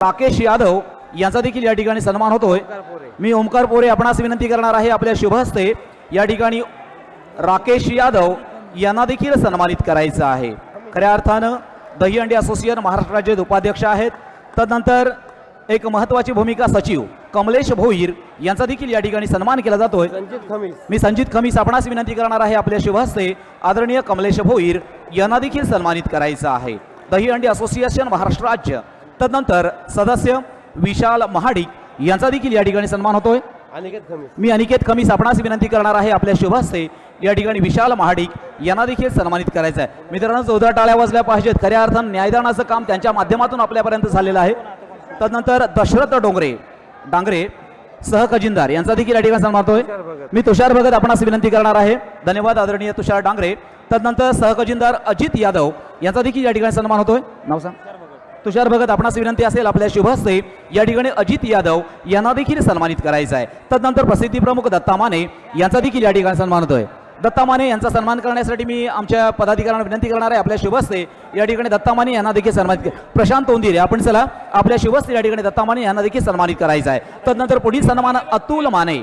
राकेश यादव यांचा देखील या ठिकाणी सन्मान होतोय. मी ओमकार पोरे आपणास विनंती करणार आहे आपल्या शुभ हस्ते या ठिकाणी राकेश यादव यांना देखील सन्मानित करायचं आहे. खऱ्या अर्थानं दहीहंडी असोसिएशन महाराष्ट्र राज्याचे उपाध्यक्ष आहेत. तदनंतर एक महत्वाची भूमिका सचिव कमलेश भोईर यांचा देखील या ठिकाणी सन्मान केला जातोय. मी संजित खमीस आपणास विनंती करणार आहे आपल्या शुभ हस्ते आदरणीय कमलेश भोईर यांना देखील सन्मानित करायचं आहे. दहीहंडी असोसिएशन महाराष्ट्र राज्य तदनंतर सदस्य विशाल महाडिक यांचा देखील या ठिकाणी सन्मान होतोय. अनिकेत खमीस. मी अनिकेत खमीस आपणास विनंती करणार आहे आपल्या शुभ हस्ते या ठिकाणी विशाल महाडिक यांना देखील सन्मानित करायचं आहे. मित्रांनो चौदा टाळ्या वाजल्या पाहिजेत. खऱ्या अर्थानं न्यायदानाचं काम त्यांच्या माध्यमातून आपल्यापर्यंत झालेलं आहे. तदनंतर दशरथ डोंगरे डांगरे सह खजिनदार यांचा देखील या ठिकाणी सन्मान होतोय. मी तुषार भगत आपणास विनंती करणार आहे. धन्यवाद आदरणीय तुषार डांगरे. तदनंतर सहखजिनदार अजित यादव यांचा देखील या ठिकाणी सन्मान होतोय. नाव सांग. तुषार भगत आपणास विनंती असेल आपल्या शुभहस्ते या ठिकाणी अजित यादव यांना देखील सन्मानित करायचं आहे तदनंतर प्रसिद्धी प्रमुख दत्ता माने यांचा देखील या ठिकाणी सन्मान होतोय. दत्ता माने यांचा सन्मान करण्यासाठी मी आमच्या पदाधिकाऱ्यांना विनंती करणार आहे आपल्या शुभहस्ते या ठिकाणी दत्ता माने यांना देखील सन्मानित प्रशांत ओंदिरे आपण चला आपल्या शुभहस्ते या ठिकाणी दत्ता माने यांना देखील सन्मानित करायचं आहे तदनंतर पुढील सन्मान अतुल माने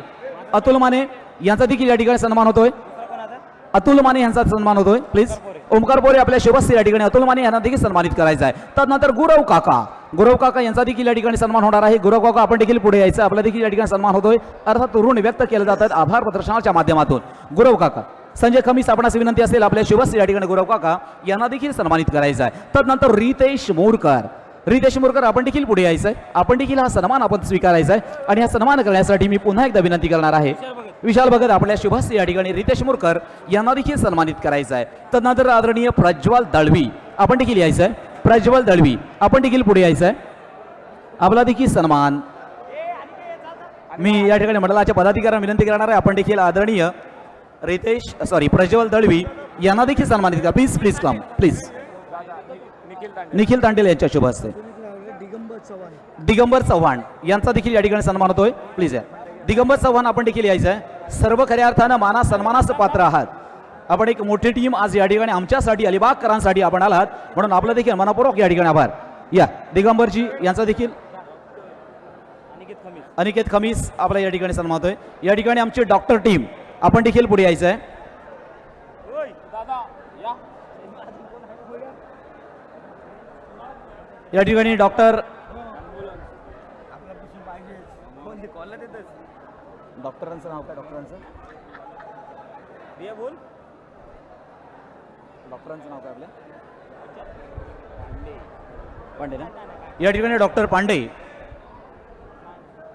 अतुल माने यांचा देखील या ठिकाणी सन्मान होतोय. अतुल माने यांचा सन्मान होतोय प्लीज ओमकार बोरे आपल्या शुभस्ते या ठिकाणी अतुल माने यांना देखील सन्मानित करायचं आहे. त्यानंतर गुरव काका. गुरव काका यांचा देखील या ठिकाणी सन्मान होणार आहे. गुरव काका आपण देखील पुढे यायचं. आपला देखील या ठिकाणी सन्मान होतोय. अर्थात ऋण व्यक्त केले जातात आभार प्रदर्शनाच्या माध्यमातून. गुरव काका. संजय खमीस आपणास विनंती असेल आपल्या शुभस्ते या ठिकाणी गुरव काका यांना देखील सन्मानित करायचं आहे. तदनंतर रितेश मोरकर. रितेश मोरकर आपण देखील पुढे यायचं आहे. आपण देखील हा सन्मान आपण स्वीकारायचा आहे. आणि हा सन्मान करण्यासाठी मी पुन्हा एकदा विनंती करणार आहे. विशाल भगत आपल्या शुभस्य या ठिकाणी रितेश मोरकर यांना देखील सन्मानित करायचं आहे. तदनंतर आदरणीय प्रज्वल दळवी आपण देखील यायचं आहे. प्रज्वल दळवी आपण देखील पुढे यायचं आहे. आपला देखील सन्मान. मी या ठिकाणी मंडळाच्या पदाधिकाऱ्यांना विनंती करणार आहे. आपण देखील आदरणीय रितेश सॉरी प्रज्वल दळवी यांना देखील सन्मानित करा. Please please come please Nikhil Tandel यांच्या शुभ हस्ते दिगंबर चव्हाण यांचा देखील या ठिकाणी सन्मान होतोय. प्लीज या. दिगंबर चव्हाण आपण देखील यायचं आहे. सर्व खऱ्या अर्थानं माना सन्मानाचं पात्र आहात. आपण एक मोठी टीम आज या ठिकाणी आमच्यासाठी अलिबागकरांसाठी आपण आलात. म्हणून आपलं देखील मनपूर्वक या ठिकाणी आभार. या दिगंबरजी यांचा देखील अनिकेत खमीस. आपला या ठिकाणी सन्मान होतोय. या ठिकाणी आमची डॉक्टर टीम आपण देखील पुढे यायचं आहे. या. ठिकाणी डॉक्टर डॉक्टरांचं नाव काय डॉक्टरांचं? बोल डॉक्टरांचं नाव काय आपल्या पांडे. ना? या ठिकाणी डॉक्टर पांडे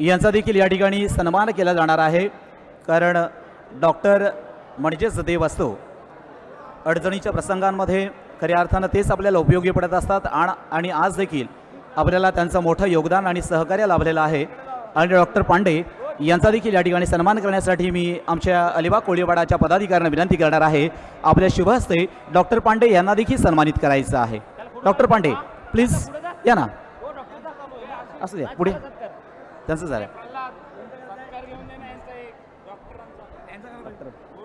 यांचा देखील या ठिकाणी सन्मान केला जाणार आहे. कारण डॉक्टर म्हणजेच देव असतो. अडचणीच्या प्रसंगांमध्ये खऱ्या अर्थानं तेच आपल्याला उपयोगी पडत असतात आण आणि आज देखील आपल्याला त्यांचं मोठं योगदान आणि सहकार्य लाभलेलं आहे. आणि डॉक्टर पांडे यांचा देखील या ठिकाणी सन्मान करण्यासाठी मी आमच्या अलिबाग कोळीवाडाच्या पदाधिकाऱ्यांना विनंती करणार आहे. आपल्या शुभ हस्ते डॉक्टर पांडे यांना देखील सन्मानित करायचं आहे. डॉक्टर पांडे प्लीज या ना. असू द्या पुढे. त्यांचं झालं.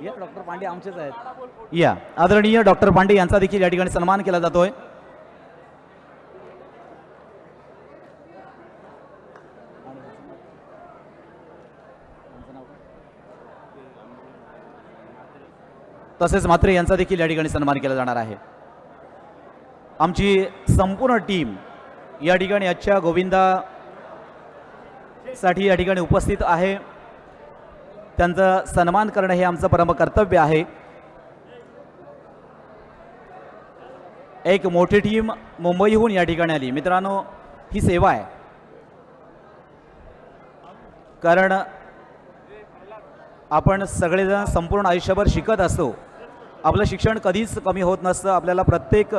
या डॉक्टर पांडे आमचेच आहेत. या. आदरणीय डॉक्टर पांडे यांचा देखील या ठिकाणी सन्मान केला जातोय. तसेच मात्र यांचा देखील या ठिकाणी सन्मान केला जाणार आहे. आमची संपूर्ण टीम या ठिकाणी आजच्या गोविंदा साठी या ठिकाणी उपस्थित आहे. त्यांचा सन्मान करणं हे आमचं परम कर्तव्य आहे. एक मोठी टीम मुंबईहून या ठिकाणी आली. मित्रांनो ही सेवा आहे. कारण आपण सगळेजण संपूर्ण आयुष्यभर शिकत असतो. आपलं शिक्षण कधीच कमी होत नसतं. आपल्याला प्रत्येक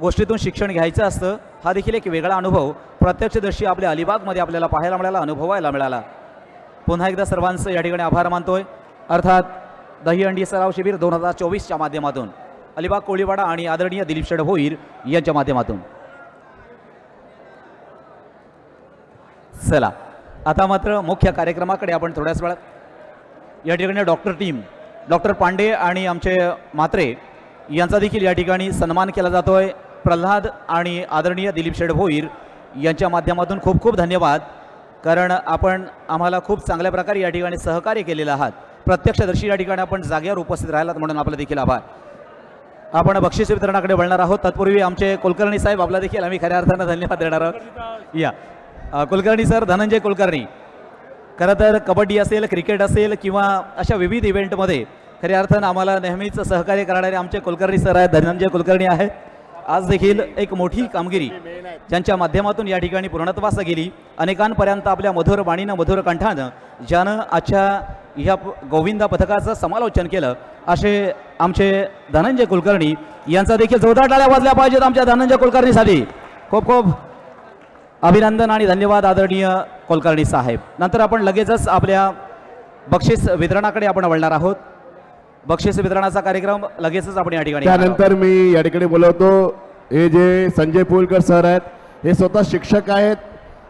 गोष्टीतून शिक्षण घ्यायचं असतं. हा देखील एक वेगळा अनुभव. प्रत्यक्षदर्शी आपल्या अलिबागमध्ये आपल्याला पाहायला मिळाला अनुभवायला मिळाला. पुन्हा एकदा सर्वांचं या ठिकाणी आभार मानतोय. अर्थात दहीहंडी सराव शिबिर दोन हजार चोवीसच्या माध्यमातून. अलिबाग कोळीवाडा आणि आदरणीय दिलीप शेड भोईर यांच्या माध्यमातून. चला. आता मात्र मुख्य कार्यक्रमाकडे आपण थोड्याच वेळात या ठिकाणी डॉक्टर टीम डॉक्टर पांडे आणि आमचे म्हात्रे यांचा देखील या ठिकाणी सन्मान केला जातो आहे प्रल्हाद आणि आदरणीय दिलीप शेड भोईर यांच्या माध्यमातून खूप खूप धन्यवाद. कारण आपण आम्हाला खूप चांगल्या प्रकारे या ठिकाणी सहकार्य केलेलं आहात. प्रत्यक्षदर्शी या ठिकाणी आपण जागेवर उपस्थित राहिलात म्हणून आपला देखील आभार. आपण बक्षीस वितरणाकडे वळणार आहोत. तत्पूर्वी आमचे कुलकर्णी साहेब आपला देखील आम्ही खऱ्या अर्थानं धन्यवाद देणार आहोत. या. कुलकर्णी सर धनंजय कुलकर्णी. खरं तर कबड्डी असेल क्रिकेट असेल किंवा अशा विविध इव्हेंटमध्ये खऱ्या अर्थानं आम्हाला नेहमीच सहकार्य करणारे आमचे कुलकर्णी सर आहेत धनंजय कुलकर्णी आहेत. आज देखील एक मोठी कामगिरी ज्यांच्या माध्यमातून या ठिकाणी पूर्णत्वास गेली. अनेकांपर्यंत आपल्या मधुर वाणीनं मधुर कंठानं ज्यानं आजच्या ह्या प- गोविंदा पथकाचं समालोचन केलं. असे आमचे धनंजय कुलकर्णी यांचा देखील जोरदार टाळ्या वाजल्या पाहिजेत आमच्या धनंजय कुलकर्णीसाठी. खूप खूप अभिनंदन आणि धन्यवाद आदरणीय कुलकर्णी साहेब. नंतर आपण लगेचच आपल्या बक्षीस वितरणाकडे आपण वळणार आहोत. बक्षीस वितरणाचा कार्यक्रम लगेचच आपण या ठिकाणी. त्यानंतर मी या ठिकाणी बोलवतो हे जे संजय पोलकर सर आहेत हे स्वतः शिक्षक आहेत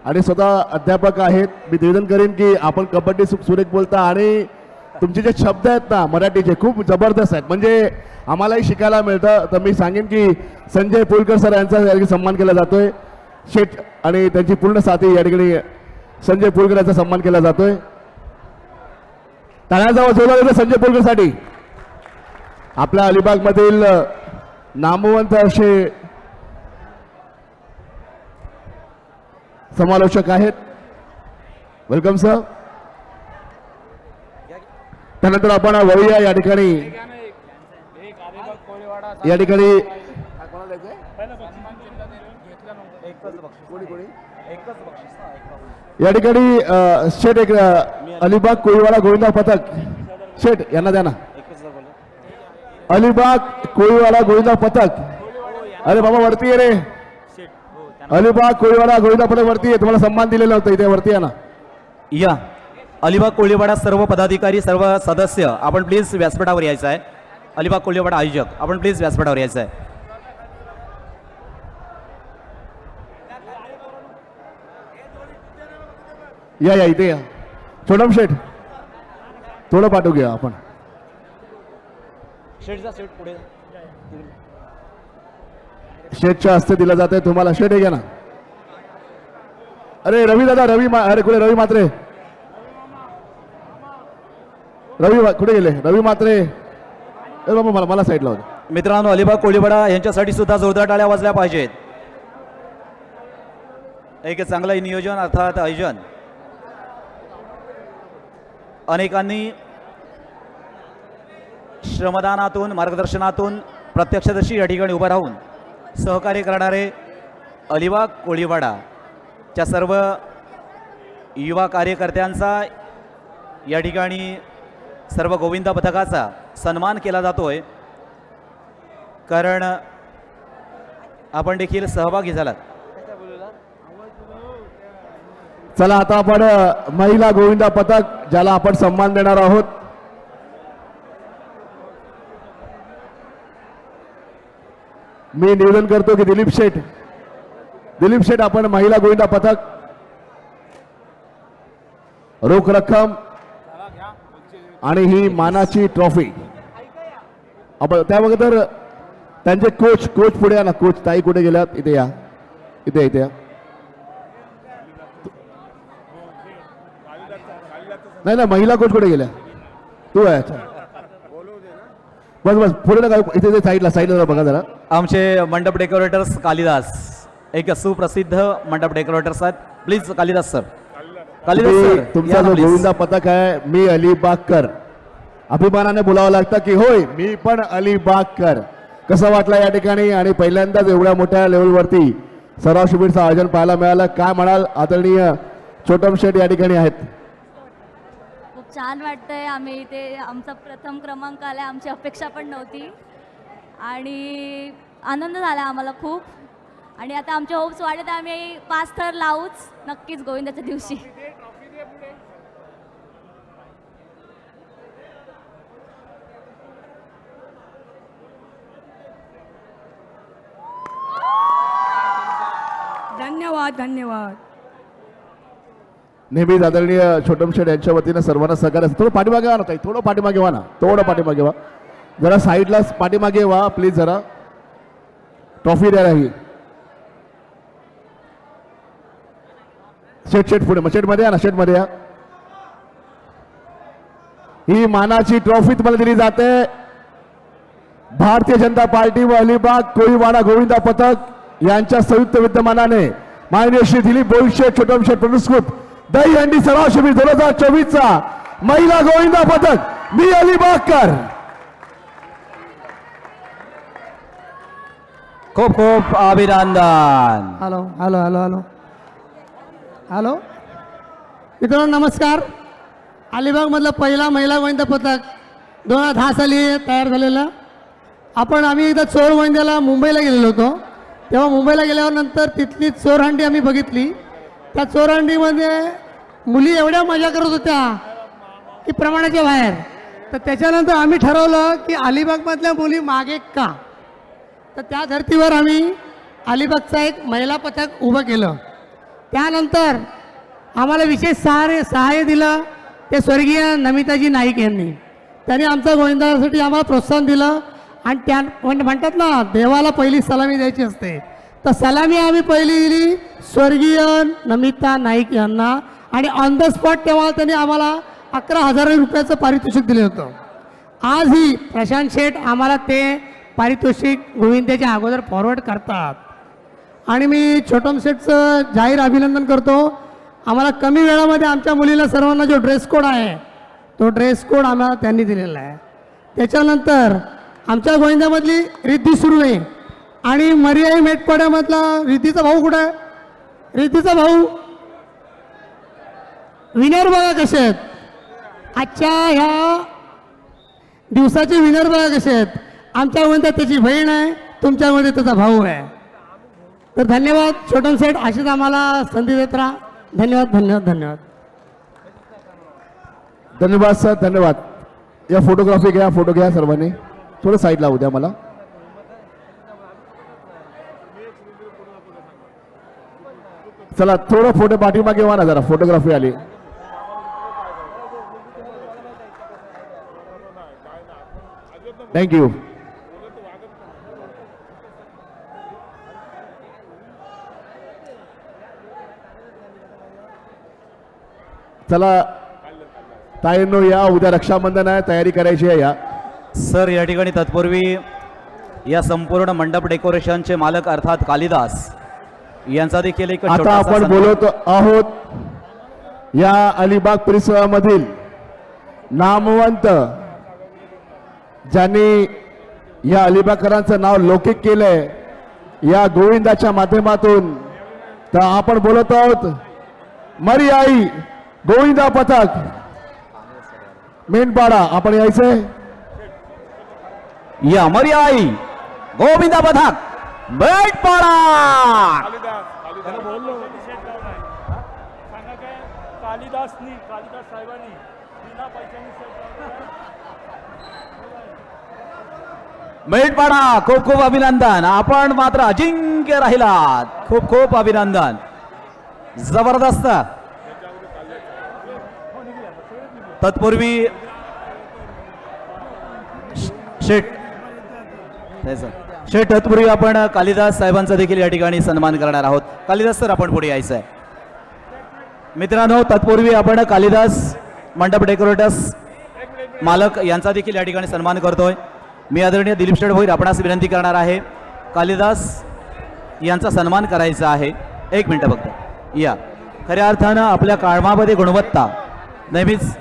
आणि स्वतः अध्यापक आहेत. मी निवेदन करेन की आपण कबड्डी सुरेख बोलता आणि तुमचे जे शब्द आहेत ना मराठीचे खूप जबरदस्त आहेत. म्हणजे आम्हालाही शिकायला मिळतं. तर मी सांगेन की संजय पोलकर सर यांचा या ठिकाणी सन्मान केला जातोय. शेठ आणि त्यांची पूर्ण साथी या ठिकाणी संजय पोलकर यांचा सन्मान केला जातोय. टाळ्या जावं जोरदार येतो संजय पोलकरसाठी आपल्या अलिबागमधील नामवंत असे समालोचक आहेत. वेलकम सर त्यानंतर आपण वळूया या ठिकाणी. या ठिकाणी या ठिकाणी शेठ एक अलिबाग कोळीवाडा गोविंदा पथक. शेठ यांना द्या ना. अलिबाग कोळीवाडा गोविंदा पथक. अरे बाबा वरती ये रे. अलिबाग कोळीवाडा गोविंदा पथक वरती आहे. तुम्हाला सन्मान दिलेला होता. इथे वरती या ना. या. अलिबाग कोळीवाडा सर्व पदाधिकारी सर्व सदस्य आपण प्लीज व्यासपीठावर यायचं आहे. अलिबाग कोळीवाडा आयोजक आपण प्लीज व्यासपीठावर यायचं आहे. या या इथे या. छोटम शेठ थोडं पाठवू घ्या आपण. शेठच्या हस्ते दिलं जाते तुम्हाला शेठ हे घ्या ना. अरे रवी दादा रवी अरे कुठे रवी मात्रे? रवी कुठे गेले? रवी मात्रे. बाबा मला मला साईडला होते. मित्रांनो अलिबाग कोळीवाडा यांच्यासाठी सुद्धा जोरदार टाळ्या वाजल्या पाहिजेत. एक चांगलं नियोजन अर्थात आयोजन. अनेकांनी श्रमदानातून मार्गदर्शनातून प्रत्यक्षदर्शी या ठिकाणी उभं राहून सहकार्य करणारे अलिबाग कोळीवाडा च्या सर्व युवा कार्यकर्त्यांचा या ठिकाणी सर्व गोविंदा पथकाचा सन्मान केला जातो आहे कारण आपण देखील सहभागी झालात. चला आता आपण महिला गोविंदा पथक ज्याला आपण सन्मान देणार आहोत. मी निवेदन करतो की दिलीप शेठ दिलीप शेठ आपण महिला गोविंदा पथक रोख रक्कम आणि ही मानाची ट्रॉफी. आपण त्याबरोबर त्यांचे कोच कोच पुढे या ना कोच ताई कुठे गेल्यात? इथे या. इथे इथे या. नाही ना महिला कोच कुठे गेल्या? तू आहे अच्छा. बस बस पुढे नका इथे इथे साईडला साईडला जरा बघा जरा. आमचे मंडप डेकोरेटर्स कालिदास. एक सुप्रसिद्ध मंडप डेकोरेटर्स आहेत. Please Kalidas sir Kalidas sir तुमचा ना जो. गोविंदा पथक आहे मी अलिबागकर. अभिमानाने बोलावं लागतं की होय मी पण अलिबागकर. कसं वाटलं या ठिकाणी? आणि पहिल्यांदाच एवढ्या मोठ्या लेवलवरती सराव शिबिरचं आयोजन पाहायला मिळालं. काय म्हणाल आदरणीय छोटम शेठ या ठिकाणी आहेत? छान वाटतंय. आम्ही इथे आमचा प्रथम क्रमांक आला आमची अपेक्षा पण नव्हती. आणि आनंद झाला आम्हाला खूप. आणि आता आमचे होप्स वाढत आम्ही पाच थर लावूच नक्कीच गोविंदाच्या दिवशी. धन्यवाद धन्यवाद. नेहमीच आदरणीय छोटम शेठ यांच्या वतीनं सर्वांना सहकार्य असतं. थोडं पाठीमागे व्हा ना ताई थोडं पाठीमागे व्हा ना थोडं पाठीमागे व्हा जरा साईडला पाठीमागे व्हा प्लीज जरा. ट्रॉफी द्यायला ही. शेट शेट पुढे मग शेटमध्ये या ना शेटमध्ये या. ही मानाची ट्रॉफी तुम्हाला दिली जाते. भारतीय जनता पार्टी व अलिबाग कोळीवाडा गोविंदा पथक यांच्या संयुक्त विद्यमानाने माननीय श्री दिलीप बोईशे छोटम शेठ पुरस्कृत दही हंडी सराव शिबिर दोन हजार चोवीस चा महिला गोविंदा पथक मी अलिबागकर खूप खूप अभिनंदन. Hello hello hello hello. Hello. मित्रांनो नमस्कार. अलिबागमधलं पहिला महिला गोविंदा पथक दोन हजार दहा साली तयार झालेलं. आपण आम्ही एकदा चोर गोविंद्याला मुंबईला गेलेलो होतो. तेव्हा मुंबईला गेल्यावर नंतर तिथली चोरहंडी आम्ही बघितली. त्या चोरहंडीमध्ये मुली एवढ्या मजा करत होत्या की प्रमाणाच्या बाहेर. तर त्याच्यानंतर आम्ही ठरवलं की अलिबागमधल्या मुली मागे का? तर त्या धर्तीवर आम्ही अलिबागचा एक महिला पथक उभं केलं. त्यानंतर आम्हाला विशेष सहारे सहाय्य दिलं ते स्वर्गीय नमिताजी नाईक यांनी. त्यांनी आमच्या गोविंदासाठी आम्हाला प्रोत्साहन दिलं आणि त्या म्हणतात ना देवाला पहिली सलामी द्यायची असते. तर सलामी आम्ही पहिली दिली स्वर्गीय नमिता नाईक यांना. आणि ऑन द स्पॉट तेव्हा त्यांनी आम्हाला अकरा हजार रुपयाचं पारितोषिक दिलं होतं. आजही प्रशांत शेठ आम्हाला ते पारितोषिक गोविंद्याच्या अगोदर फॉरवर्ड करतात. आणि मी छोटम शेठचं जाहीर अभिनंदन करतो. आम्हाला कमी वेळामध्ये आमच्या मुलीला सर्वांना जो ड्रेस कोड आहे तो ड्रेस कोड आम्हाला त्यांनी दिलेला आहे. त्याच्यानंतर आमच्या गोविंदामधली रिद्धी सुरू आहे. आणि मर्याई मेटपाड्यामधला रिद्धीचा भाऊ कुठं आहे? रिद्धीचा भाऊ विनर बघा कसे आहेत. आजच्या ह्या दिवसाचे विनर बघा कसे आहेत. आमच्यामध्ये त्याची बहीण आहे तुमच्यामध्ये त्याचा भाऊ आहे. तर धन्यवाद छोटन सेठ अशीच आम्हाला संधी देत राहा. धन्यवाद धन्यवाद धन्यवाद. धन्यवाद सर धन्यवाद. या फोटोग्राफी घ्या फोटो घ्या सर्वांनी. थोडं साईड लावू द्या मला. चला थोडं फोटो पाठीमागे व्हा ना जरा फोटोग्राफी आली थँक्यू चला ताईंनो या उद्या रक्षाबंधन आहे तयारी करायची आहे या. सर या ठिकाणी तत्पूर्वी या संपूर्ण मंडप डेकोरेशनचे मालक अर्थात कालिदास यांचा देखील एक आता आपण बोलत आहोत या अलिबाग परिसरामधील नामवंत ज्यांनी या अलिबागकरांचं नाव लौकिक केलंय या गोविंदाच्या माध्यमातून तर आपण बोलत आहोत मरी आई गोविंदा पथक. मेंढपाडा आपण यायचंय? या मर्याई गोविंदा पथक. सांगा काय? कालिदासनी कालिदास मेटपाडा खूप खूप अभिनंदन. आपण मात्र अजिंक्य राहिलात. खूप खूप अभिनंदन. जबरदस्त. तत्पूर्वी शेठ शेठ तत्पूर्वी आपण कालिदास साहेबांचा देखील या ठिकाणी सन्मान करणार आहोत. कालिदास सर आपण पुढे यायचं आहे मित्रांनो तत्पूर्वी आपण कालिदास मंडप डेकोरेटर्स मालक यांचा देखील या ठिकाणी सन्मान करतोय. मी आदरणीय दिलीप शेठ भोईर आपणास विनंती करणार आहे. कालिदास यांचा सन्मान करायचा आहे. एक मिनटं फक्त या. खऱ्या अर्थानं आपल्या काळमामध्ये गुणवत्ता नेहमीच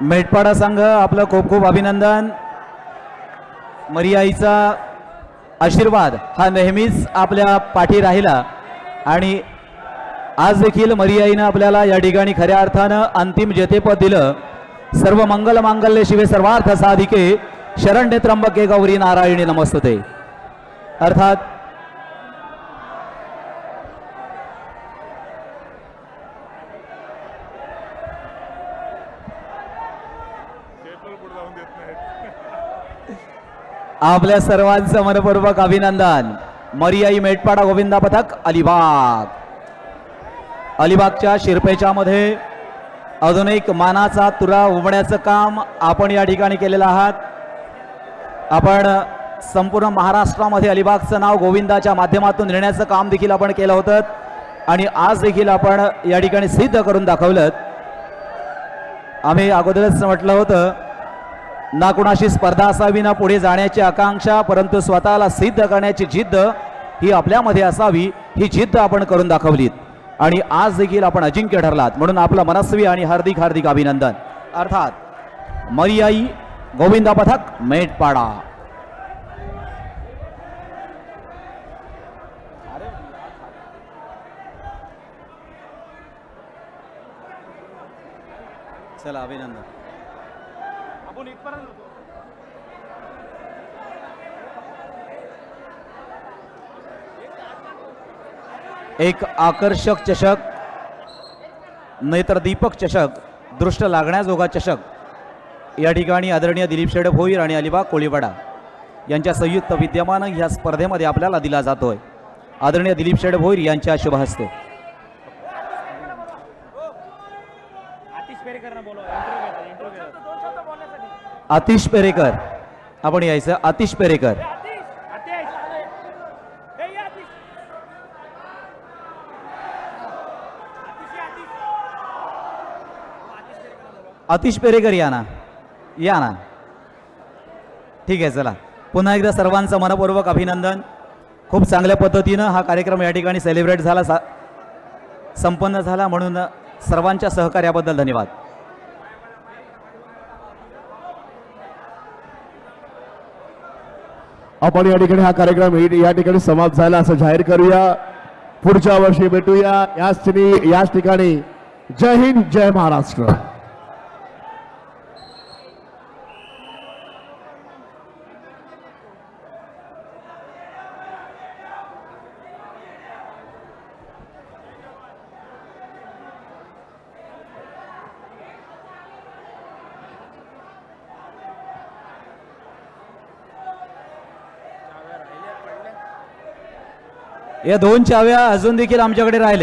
मेटपाडा संघ आपलं खूप खूप अभिनंदन. मरियाईचा आशीर्वाद हा नेहमीच आपल्या पाठी राहिला आणि आज देखील मरियाईनं आपल्याला या ठिकाणी खऱ्या अर्थानं अंतिम जेतेपद दिलं. सर्व मंगल मांगल्य शिवे सर्वार्थ साधिके. शरण्य त्र्यंबके गौरी नारायणी नमस्तते. अर्थात आपल्या सर्वांचं मनपूर्वक अभिनंदन. मरियाई मेटपाडा गोविंदा पथक अलिबाग. अलिबागच्या शिरपेच्यामध्ये अजून एक मानाचा तुरा उमण्याचं काम आपण या ठिकाणी केलेलं आहात. आपण संपूर्ण महाराष्ट्रामध्ये अलिबागचं नाव गोविंदाच्या माध्यमातून नेण्याचं काम देखील आपण केलं होतं आणि आज देखील आपण या ठिकाणी सिद्ध करून दाखवलं आम्ही अगोदरच म्हटलं होतं ना कुणाशी स्पर्धा असावी ना पुढे जाण्याची आकांक्षा परंतु स्वतःला सिद्ध करण्याची जिद्द ही आपल्यामध्ये असावी ही जिद्द आपण करून दाखवलीत. आणि आज देखील आपण अजिंक्य ठरलात. म्हणून आपलं मनस्वी आणि हार्दिक हार्दिक अभिनंदन. अर्थात मरियाई गोविंदा पथक मेटपाडा. चला अभिनंदन आपण इथपर्यंत होतो एक आकर्षक चषक नेत्रदीपक चषक दृष्ट लागण्याजोगा चषक. या ठिकाणी आदरणीय दिलीप शेड भोईर आणि अलिबाग कोळीवाडा यांच्या संयुक्त विद्यमानं ह्या स्पर्धेमध्ये आपल्याला दिला जातोय. आदरणीय दिलीप शेड भोईर यांच्या शुभ हस्ते आतिश पेरेकरांना बोलवा इंटरव्ह्यू घेतात इंटरव्ह्यू घेतात आतिश पेरेकर आपण यायचं आतिश पेरेकर आतिश आतिश हे ये आतिश आतिश ये आतिश आतिश पेरेकर या ना. या ना. ठीक आहे चला. पुन्हा एकदा सर्वांचं मनपूर्वक अभिनंदन. खूप चांगल्या पद्धतीनं हा कार्यक्रम या ठिकाणी सेलिब्रेट झाला सा संपन्न झाला. म्हणून सर्वांच्या सहकार्याबद्दल धन्यवाद. आपण या ठिकाणी हा कार्यक्रम या ठिकाणी समाप्त झाला असं जाहीर करूया. पुढच्या वर्षी भेटूया. याच याच ठिकाणी. जय हिंद जय महाराष्ट्र. या दोन चाव्या अजून देखील आमच्याकडे राहिल्या.